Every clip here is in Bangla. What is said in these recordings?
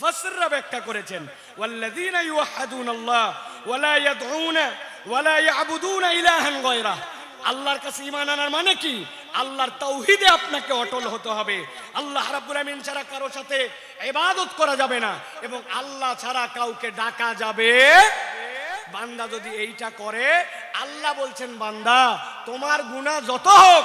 মুফাসসিররা ব্যাখ্যা করেছেন, ওয়াল্লাযীনা ইউহাদুনাল্লাহ ওয়ালা ইয়াদউনা ওয়ালা ইয়াবুদুনা ইলাহান গায়রা। আল্লাহর কাছে ঈমান আনার মানে কি? আল্লাহর তাওহীদে আপনাকে অটল হতে হবে। আল্লাহ রাব্বুল আমিন ছাড়া কারও সাথে ইবাদত করা যাবে না এবং আল্লাহ ছাড়া কাউকে ডাকা যাবে বান্দা যদি এইটা করে, আল্লাহ বলছেন, বান্দা, তোমার গুনাহ যত হোক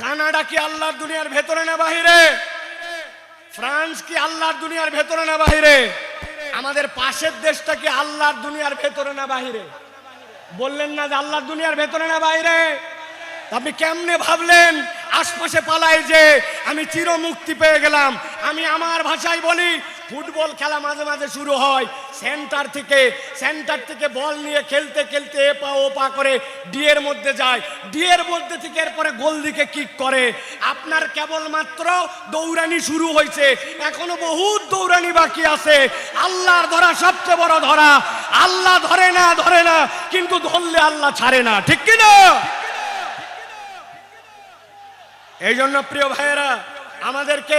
কানাডা কি আল্লাহর দুনিয়ার ভেতরে না বাহিরে? ফ্রান্স কি আল্লাহর দুনিয়ার ভেতরে না বাহিরে? আমাদের পাশের দেশটা কি আল্লাহর দুনিয়ার ভেতরে না বাহিরে? বললেন না যে আল্লাহর দুনিয়ার ভেতরে না বাইরে আপনি কেমনে ভাবলেন? আশপাশে পালাই যে আমি চির মুক্তি পেয়ে গেলাম। আমি আমার ভাষায় বলি ফুটবল খেলা মাঝে মাঝে শুরু হয়। সেন্টার থেকে সেন্টার থেকে বল নিয়ে খেলতে খেলতে এ পা ও পা করে ডিয়ের মধ্যে যায়। ডিয়ের মধ্যে থেকে এরপরে গোল দিকে কিক করে। আপনার কেবলমাত্র দৌড়ানি শুরু হয়েছে। এখনও বহুত দৌড়ানি বাকি আছে। আল্লাহর ধরা সবচেয়ে বড় ধরা। আল্লাহ ধরে না ধরে না, কিন্তু ধরলে আল্লাহ ছাড়ে না। ঠিক কি না এই জন্য প্রিয় ভাইয়েরা, আমাদেরকে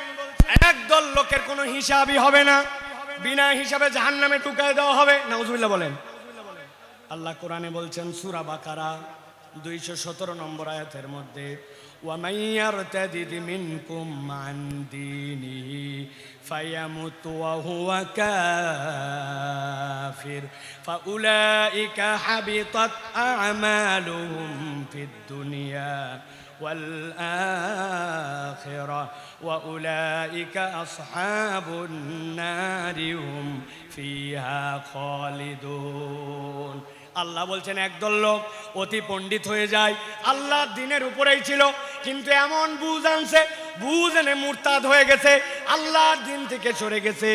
একদল লোকের কোনো হিসাবই হবে না বিনা হিসাবে জাহান্নামে ঢুকায় দেওয়া হবে নাউজুবিল্লাহ বলেন আল্লাহ কোরআনে বলছেন সূরা বাকারা দুইশো সতেরো নম্বর আয়াতের মধ্যে ومن يرتد منكم عن دينه فيمت وهو كافر فأولئك حبطت أعمالهم في الدنيا والآخرة وأولئك أصحاب النار هم فيها خالدون আল্লাহ বলছেন একদল লোক অতি পণ্ডিত হয়ে যায় আল্লাহ দিনের উপরেই ছিল কিন্তু এমন বুঝ আনছে বুঝ এনে মুরতাদ হয়ে গেছে আল্লাহর দিন থেকে সরে গেছে।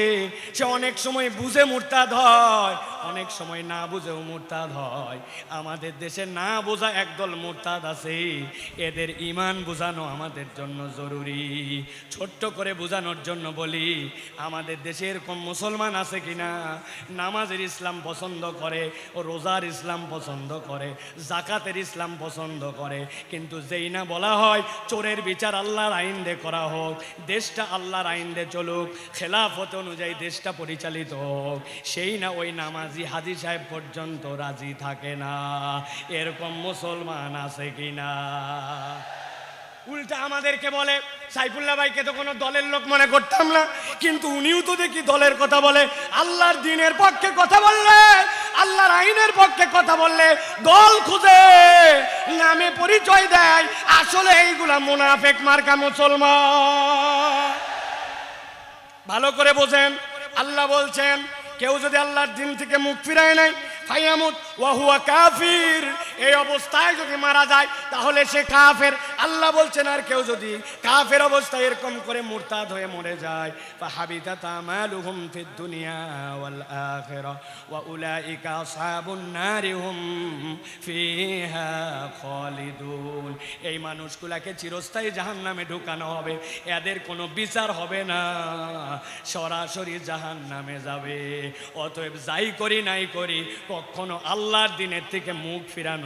সে অনেক সময় বুঝে মুরতাদ হয়, অনেক সময় না বুঝেও মুরতাদ হয়। আমাদের দেশে না বোঝা একদল মুরতাদ আছে। এদের ইমান বোঝানো আমাদের জন্য জরুরি। ছোট্ট করে বোঝানোর জন্য বলি, আমাদের দেশে এরকম মুসলমান আছে কিনা? নামাজের ইসলাম পছন্দ করে ও রোজার ইসলাম পছন্দ করে, জাকাতের ইসলাম পছন্দ করে। কিন্তু যেই না বলা হয়, চোরের বিচার আল্লাহর আইন দে করা হোক, দেশটা আল্লাহর আইন দে চলুক, খেলাফত অনুযায়ী দেশটা পরিচালিত হোক। সেই না ওই নামাজি হাজি সাহেব পর্যন্ত রাজি থাকে না। এরকম মুসলমান আছে কিনা উল্টা আমাদেরকে বলে, সাইফুল্লাহ ভাইকে তো কোনো দলের লোক মনে করতাম না। কিন্তু উনিও তো দেখি দলের কথা বলে। আল্লাহর দিনের পক্ষে কথা বললে, আল্লাহর আইনের পক্ষে কথা বললে দল খুঁজে, নামে পরিচয় দেয়। আসলে এইগুলা মুনাফেক মার্কা মুসলমান। ভালো করে বোঝেন। আল্লাহ বলছেন, কেউ যদি আল্লাহর দিন থেকে মুখ ফিরায় নাই ফাইয়ামুত ওয়াহুয়া কাফির। এই অবস্থায় যদি মারা যায়, তাহলে সে কাফের। আল্লাহ বলছেন, আর কেউ যদি কাফের অবস্থায় এরকম করে মুরতাদ হয়ে মরে যায় ফাহাবিতাত আমালুহুম ফিদ দুনিয়া ওয়াল আখিরা, ওয়া উলাইকা আসহাবুন নারি হুম ফিহা খালিদুন। এই মানুষগুলাকে চিরস্থায়ী জাহান্নামে ঢুকানো হবে। এদের কোনো বিচার হবে না। সরাসরি জাহান্নামে যাবে। অতএব যাই করি নাই করি, কখনো আল্লাহর দিনের থেকে মুখ ফিরানো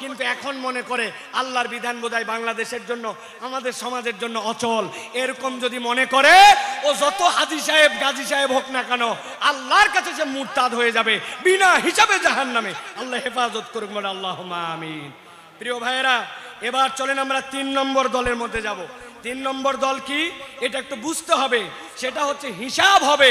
কিন্তু এখন মনে করে আল্লাহর বিধান বোধহয় বাংলাদেশের জন্য, আমাদের সমাজের জন্য অচল। এরকম যদি মনে করে, ও যত হাজি সাহেব, গাজী সাহেব হোক না কেন, আল্লাহর কাছে সে মুরতাদ হয়ে যাবে, বিনা হিসাবে জাহান নামে আল্লাহ হেফাজত করুক বলে আল্লাহ আমিন। প্রিয় ভাইয়েরা, এবার চলেন আমরা তিন নম্বর দলের মধ্যে যাব। তিন নম্বর দল কি? এটা একটু বুঝতে হবে। সেটা হচ্ছে হিসাব হবে।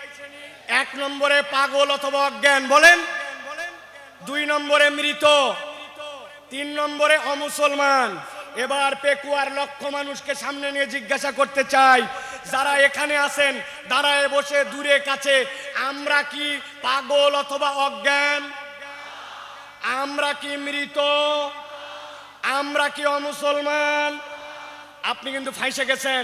এক নম্বরে পাগল অথবা অজ্ঞান, বলেন। দুই নম্বরে মৃত, তিন নম্বরে অমুসলমান। এবার পেকুয়ার লক্ষ মানুষকে সামনে নিয়ে জিজ্ঞাসা করতে চাই, যারা এখানে আছেন, দাঁড়ায় বসে দূরে কাছে, আমরা কি পাগল অথবা অজ্ঞান? আমরা কি মৃত? আমরা কি অমুসলমান? আপনি কিন্তু ফাইসে গেছেন।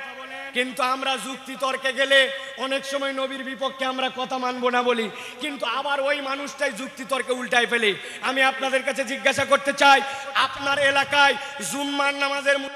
কিন্তু আমরা যুক্তি তর্কে গেলে অনেক সময় নবীর বিপক্ষে আমরা কথা মানবো না বলি। কিন্তু আবার ওই মানুষটাই যুক্তি তর্কে উল্টায় ফেলি। আমি আপনাদের কাছে জিজ্ঞাসা করতে চাই, আপনার এলাকায় জুম্মার নামাজের